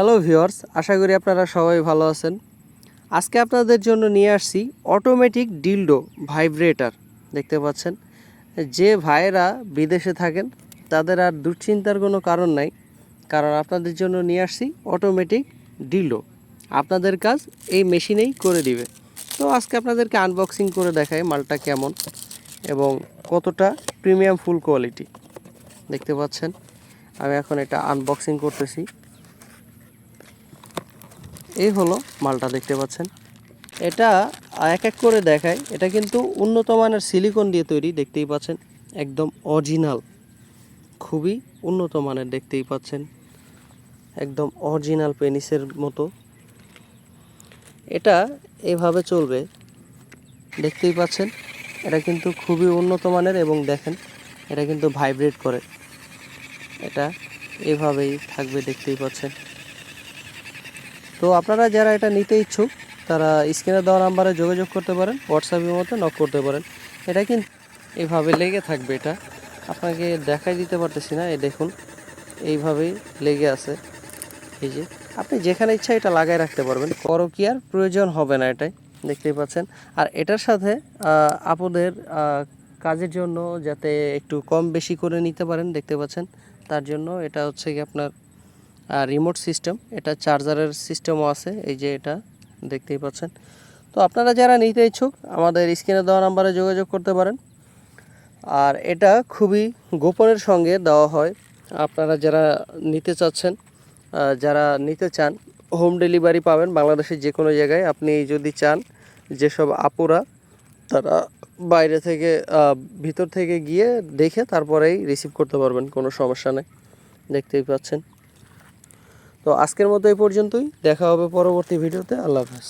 Hello viewers আশা করি আপনারা সবাই ভালো আছেন। আজকে আপনাদের জন্য নিয়ে আসছি অটোমেটিক ডিলডো ভাইব্রেটার দেখতে পাচ্ছেন? যে ভাইয়েরা বিদেশে থাকেন, তাদের আর দুশ্চিন্তার কোনো কারণ নাই। কারণ আপনাদের জন্য নিয়ে আসছি অটোমেটিক ডিলডো আপনাদের কাজ এই মেশিনেই করে দিবে। তো আজকে আপনাদেরকে আনবক্সিং করে দেখাই মালটা কেমন এবং কতটা প্রিমিয়াম ফুল কোয়ালিটি দেখতে পাচ্ছেন? আমি এখন এটা আনবক্সিং করতেছি। এই হলো মালটা দেখতে পাচ্ছেন। এটা এক এক করে দেখায় এটা কিন্তু উন্নত মানের সিলিকন দিয়ে তৈরি, দেখতেই পাচ্ছেন, একদম অরিজিনাল। খুবই উন্নত মানের, দেখতেই পাচ্ছেন, একদম অরিজিনাল পেনিসের মতো। এটা এভাবে চলবে, দেখতেই পাচ্ছেন, এটা কিন্তু খুবই উন্নত মানের এবং দেখেন, এটা কিন্তু ভাইব্রেট করে। এটা এভাবেই থাকবে, দেখতেই পাচ্ছেন। তো আপনারা যারা এটা নিতে ইচ্ছুক, তারা স্ক্রিনে দেওয়া নাম্বারে যোগাযোগ করতে পারেন হোয়াটসঅ্যাপের মতো নক করতে পারেন। এটা কিন্তু এইভাবে লেগে থাকবে এটা। আপনাকে দেখাই দিতে পারতেছি না, এই দেখুন, এইভাবেই লেগে আছে। এই যে, আপনি যেখানে ইচ্ছা এটা লাগাই রাখতে পারবেন। করো কি আর প্রয়োজন হবে না এটাই, দেখতেই পাচ্ছেন। আর এটার সাথে আপনাদের কাজের জন্য যাতে একটু কম বেশি করে নিতে পারেন, দেখতে পাচ্ছেন। তার জন্য এটা হচ্ছে কি আপনার রিমোট সিস্টেম এটা চার্জারের সিস্টেমও আছে, এই যে এটা, দেখতেই পাচ্ছেন। তো আপনারা যারা নিতে ইচ্ছুক, আমাদের স্ক্রিনে দেওয়া নাম্বারে যোগাযোগ করতে পারেন। আর এটা খুবই গোপনের সঙ্গে দেওয়া হয়। আপনারা যারা নিতে চাচ্ছেন যারা নিতে চান হোম ডেলিভারি পাবেন বাংলাদেশের যে কোনো জায়গায়। আপনি যদি চান যেসব আপুরা, তারা বাইরে থেকে ভিতর থেকে গিয়ে দেখে তারপরেই রিসিভ করতে পারবেন, কোনো সমস্যা নেই। দেখতেই পাচ্ছেন। তো আজকের মতো এই পর্যন্তই। দেখা হবে পরবর্তী ভিডিওতে। আল্লাহ হাফেজ।